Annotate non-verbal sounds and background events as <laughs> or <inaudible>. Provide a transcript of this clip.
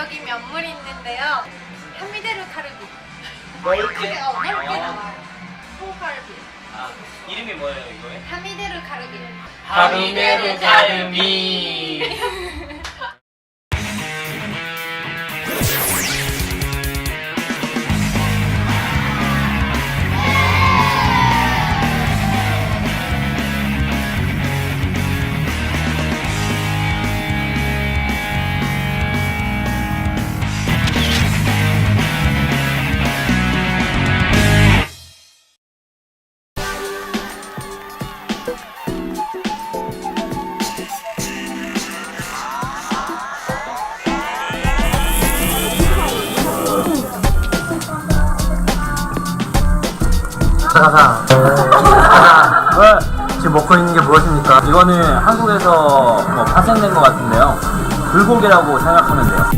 여기 면물이 있는데요. 현미대로 카르비. 넓게? 크게 어, 넓게 아. 나와요. 소갈비. 아, 이름이 뭐예요, 이거의? 현미대로 카르비. 하미메르 가르 <laughs> 미. 가사. 가사. 지금 먹고 있는 게 무엇입니까? 이거는 한국에서 뭐 파생된 것 같은데요. 불고기라고 생각하면 돼요.